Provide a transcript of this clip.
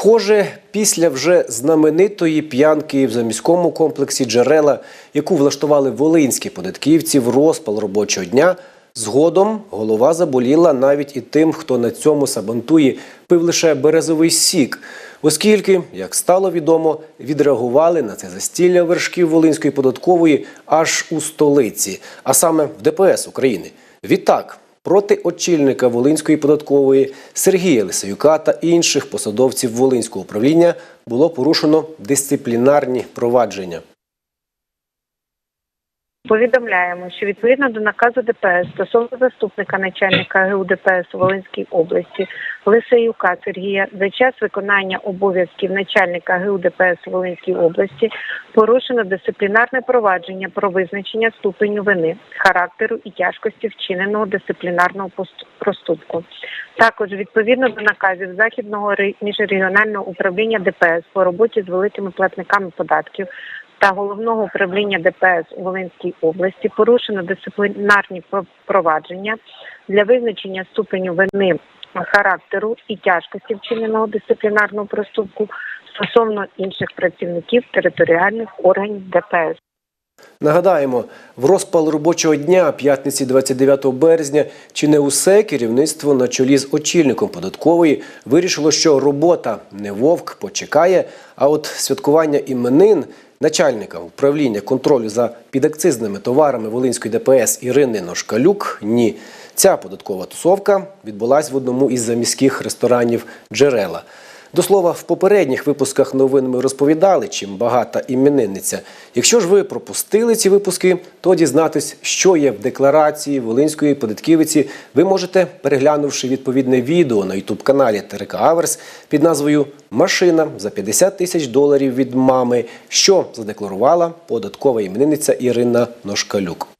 Схоже, після вже знаменитої п'янки в заміському комплексі джерела, яку влаштували волинські податківці в розпал робочого дня, згодом голова заболіла навіть і тим, хто на цьому сабантуї пив лише березовий сік. Оскільки, як стало відомо, відреагували на це застілля вершків Волинської податкової аж у столиці, а саме в ДПС України. Відтак, проти очільника Волинської податкової Сергія Лисаюка та інших посадовців Волинського управління було порушено дисциплінарні провадження. Повідомляємо, що відповідно до наказу ДПС стосовно заступника начальника ГУ ДПС у Волинській області Лисеюка Сергія за час виконання обов'язків начальника ГУ ДПС у Волинській області порушено дисциплінарне провадження про визначення ступеню вини, характеру і тяжкості вчиненого дисциплінарного проступку. Також відповідно до наказів західного міжрегіонального управління ДПС по роботі з великими платниками податків та головного управління ДПС у Волинській області порушено дисциплінарні провадження для визначення ступеню вини характеру і тяжкості вчиненого дисциплінарного проступку стосовно інших працівників територіальних органів ДПС. Нагадаємо, в розпал робочого дня п'ятниці 29 березня чи не усе керівництво на чолі з очільником податкової вирішило, що робота не вовк почекає, а от святкування іменин начальника управління контролю за підакцизними товарами Волинської ДПС Ірини Ношкалюк ні. Ця податкова тусовка відбулась в одному із заміських ресторанів Джерела. До слова, в попередніх випусках новин ми розповідали, чим багата іменинниця. Якщо ж ви пропустили ці випуски, то дізнатись, що є в декларації Волинської податківиці, ви можете, переглянувши відповідне відео на ютуб-каналі ТРК Аверс під назвою Машина за 50 тисяч доларів від мами, що задекларувала податкова іменинниця Ірина Ношкалюк.